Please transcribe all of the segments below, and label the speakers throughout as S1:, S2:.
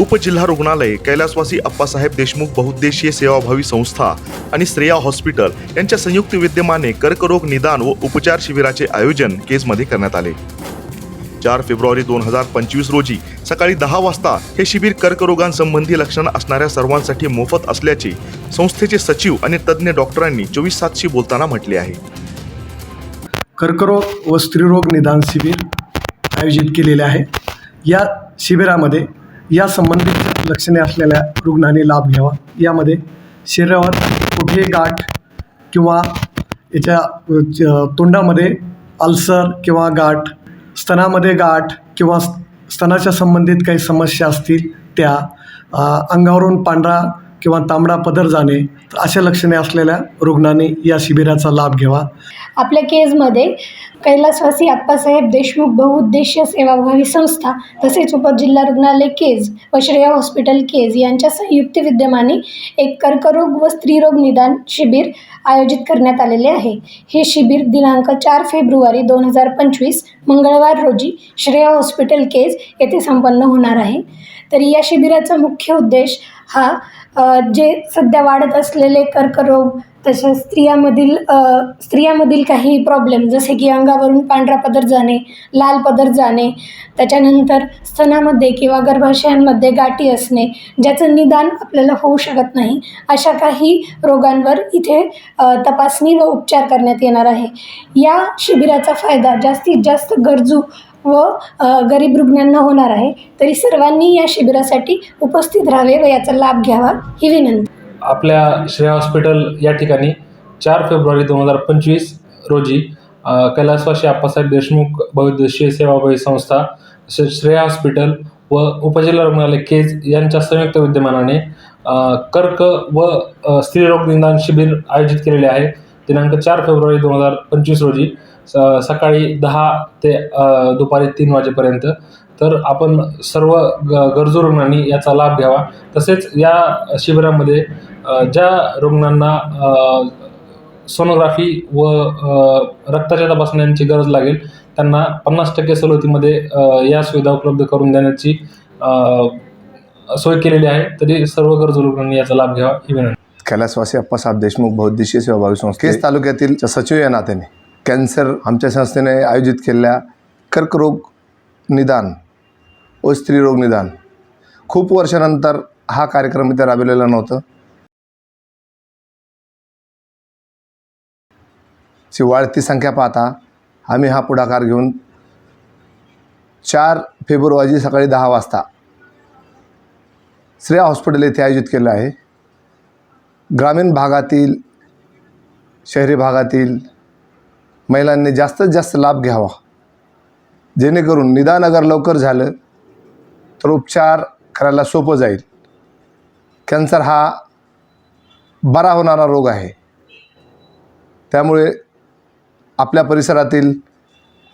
S1: उपजिल्हा रुग्णालय कैलासवासी अप्पासाहेब देशमुख बहुद्देशीय सेवाभावी संस्था आणि श्रेया हॉस्पिटल यांच्या संयुक्त विद्यमाने कर्करोग निदान व उपचार शिबिराचे आयोजन केसमध्ये करण्यात आले. चार फेब्रुवारी दोन हजार पंचवीस रोजी सकाळी दहा वाजता हे शिबिर कर्करोगांसंबंधी लक्षणं असणाऱ्या सर्वांसाठी मोफत असल्याचे संस्थेचे सचिव आणि तज्ज्ञ डॉक्टरांनी चोवीस सातशी बोलताना म्हटले आहे.
S2: कर्करोग व स्त्रीरोग निदान शिबिर आयोजित केलेले आहे. या शिबिरामध्ये या संबंधित लक्षणे असलेल्या रुग्णांनी लाभ घ्यावा. यामध्ये शरीरावर कुठे गाठ किंवा याच्या च- तोंडामध्ये अल्सर किंवा गाठ स्तनामध्ये गाठ किंवा स्तनाच्या संबंधित काही समस्या असतील त्या अंगावरून पांढरा किंवा तांबडा पदर जाणे अशा लक्षणे असलेल्या रुग्णांनी या शिबिराचा लाभ घ्यावा.
S3: आपल्या केजमध्ये कैलासवासी आप्पासाहेब देशमुख बहुउद्देशीय सेवाभावी संस्था तसेच उपजिल्हा रुग्णालय केज व श्रेया हॉस्पिटल केज यांच्या संयुक्त विद्यमाने एक कर्करोग व स्त्रीरोग निदान शिबिर आयोजित करण्यात आलेले आहे. हे शिबिर दिनांक चार फेब्रुवारी दोन हजार पंचवीस मंगळवार रोजी श्रेया हॉस्पिटल केज येथे संपन्न होणार आहे. तर या शिबिराचा मुख्य उद्देश हा जे सध्या वाढत असलेले कर्करोग तसेच स्त्रियामधील स्त्रियामधील काही प्रॉब्लेम जसे की अंगावरून पांढरा पदर जाणे लाल पदर जाणे त्याच्यानंतर स्तनामध्ये किंवा गर्भाशयांमध्ये गाठी असणे ज्याचं निदान आपल्याला होऊ शकत नाही अशा काही रोगांवर इथे तपासणी व उपचार करण्यात येणार आहे. या शिबिराचा फायदा जास्तीत जास्त गरजू व गरीब रुग्णांना होणार आहे. तरी सर्वांनी या शिबिरासाठी उपस्थित राहावे व याचा लाभ घ्यावा ही विनंती.
S4: आपल्या श्रेया हॉस्पिटल या ठिकाणी चार फेब्रुवारी दोन हजार पंचवीस रोजी अ, कैलासवासी आप्पासाहेब देशमुख बहुउद्देशीय सेवाभावी संस्था तसेच श्रेया हॉस्पिटल व उपजिल्हा रुग्णालय केज यांच्या संयुक्त विद्यमानाने कर्क व स्त्रीरोग निदान शिबिर आयोजित केलेले आहे. दिनांक चार फेब्रुवारी दोन हजार पंचवीस रोजी स- सकाळी दहा ते दुपारी तीन वाजेपर्यंत. तर आपण सर्व ग गरजू रुग्णांनी याचा लाभ घ्यावा. तसेच या शिबिरामध्ये ज्या रुग्णांना सोनोग्राफी व रक्ताच्या तपासण्यांची गरज लागेल त्यांना पन्नास टक्के सवलतीमध्ये या सुविधा उपलब्ध करून देण्याची सोय केलेली आहे. तरी सर्व गरजू रुग्णांनी याचा लाभ घ्यावा ही विनंती.
S5: कैलासवासी अप्पासाहेब देशमुख बहुद्देशीय सेवाभावी संस्था केस तालुक्यातील सचिव या नात्याने. कॅन्सर आमच्या संस्थेने आयोजित केलेल्या कर्करोग निदान व स्त्रीरोग निदान. खूप वर्षानंतर हा कार्यक्रम इथे राबविलेला नव्हतं. ची वाढती संख्या पाहता आम्ही हा पुढाकार घेऊन चार फेब्रुवारी सकाळी दहा वाजता श्रेया हॉस्पिटल येथे आयोजित केलं आहे. ग्रामीण भागातील शहरी भागातील महिलांनी जास्तीत जास्त लाभ घ्यावा. जेणेकरून निदान अगर लवकर झालं तर उपचार करायला सोपं जाईल. कॅन्सर हा बरा होणारा रोग आहे. त्यामुळे आपल्या परिसरातील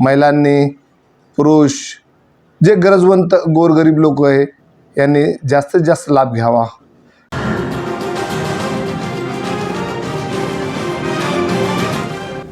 S5: महिलांनी पुरुष जे गरजवंत गोरगरीब लोक आहे यांनी जास्तीत जास्त लाभ घ्यावा.